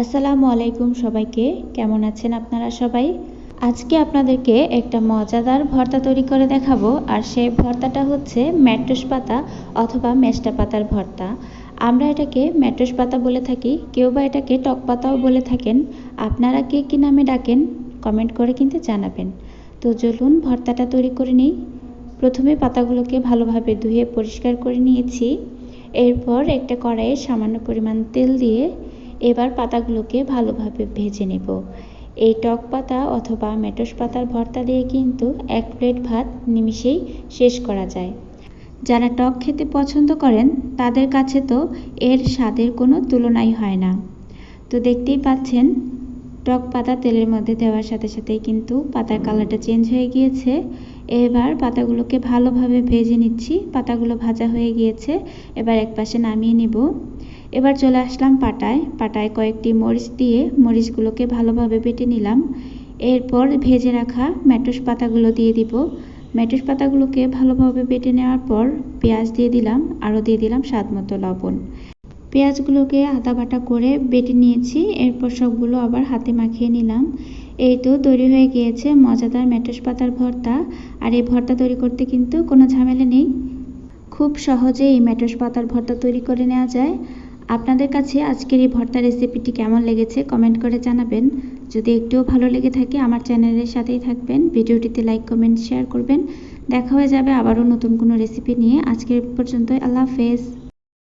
আসসালামু আলাইকুম সবাইকে। কেমন আছেন আপনারা সবাই? আজকে আপনাদেরকে একটা মজাদার ভর্তা তৈরি করে দেখাবো, আর সেই ভর্তাটা হচ্ছে ম্যাট্রোস পাতা অথবা মেষ্টা পাতার ভর্তা। আমরা এটাকে ম্যাট্রোস পাতা বলে থাকি, কেউ বা এটাকে টক পাতাও বলে থাকেন। আপনারা কে কী নামে ডাকেন, কমেন্ট করে কিন্তু জানাবেন। তো চলুন ভর্তাটা তৈরি করে নিই। প্রথমে পাতাগুলোকে ভালোভাবে ধুয়ে পরিষ্কার করে নিয়েছি। এরপর একটা কড়াইয়ে সামান্য পরিমাণ তেল দিয়ে এবার পাতাগুলোকে ভালোভাবে ভেজে নেব। এই টক পাতা অথবা মেটস পাতার ভর্তা দিয়ে কিন্তু এক প্লেট ভাত নিমিষেই শেষ করা যায়। যারা টক খেতে পছন্দ করেন, তাদের কাছে তো এর স্বাদের কোনো তুলনাই হয় না। তো দেখতেই পাচ্ছেন, টক পাতা তেলের মধ্যে দেওয়ার সাথে সাথেই কিন্তু পাতার কালারটা চেঞ্জ হয়ে গিয়েছে। এবার পাতাগুলোকে ভালোভাবে ভেজে নিচ্ছি। পাতাগুলো ভাজা হয়ে গিয়েছে। এবার এক পাশে নামিয়ে নেব। এবার চলে আসলাম পাটায়। পাটায় কয়েকটি মরিচ দিয়ে মরিচগুলোকে ভালোভাবে বেটে নিলাম। এরপর ভেজে রাখা ম্যাটুস পাতাগুলো দিয়ে দিব। ম্যাটুস পাতাগুলোকে ভালোভাবে বেটে নেওয়ার পর পেঁয়াজ দিয়ে দিলাম, আরও দিয়ে দিলাম স্বাদ মতো লবণ। পেঁয়াজগুলোকে আদা বাটা করে বেটে নিয়েছি, এরপর সবগুলো আবার হাতে মাখিয়ে নিলাম। এই তো তৈরি হয়ে গিয়েছে মজাদার ম্যাটুস পাতার ভর্তা, আর এই ভর্তা তৈরি করতে কিন্তু কোনো ঝামেলা নেই। খুব সহজে এই পাতার ভর্তা তৈরি করে নেওয়া যায়। আপনাদের কাছে আজকের এই ভর্তা রেসিপিটি কেমন লেগেছে কমেন্ট করে জানাবেন। যদি একটুও ভালো লেগে থাকে আমার চ্যানেলের সাথেই থাকবেন। ভিডিওটিতে লাইক, কমেন্ট, শেয়ার করবেন। দেখা হয়ে যাবে আবারও নতুন কোনো রেসিপি নিয়ে। আজকের পর্যন্ত আল্লাহ হাফেজ।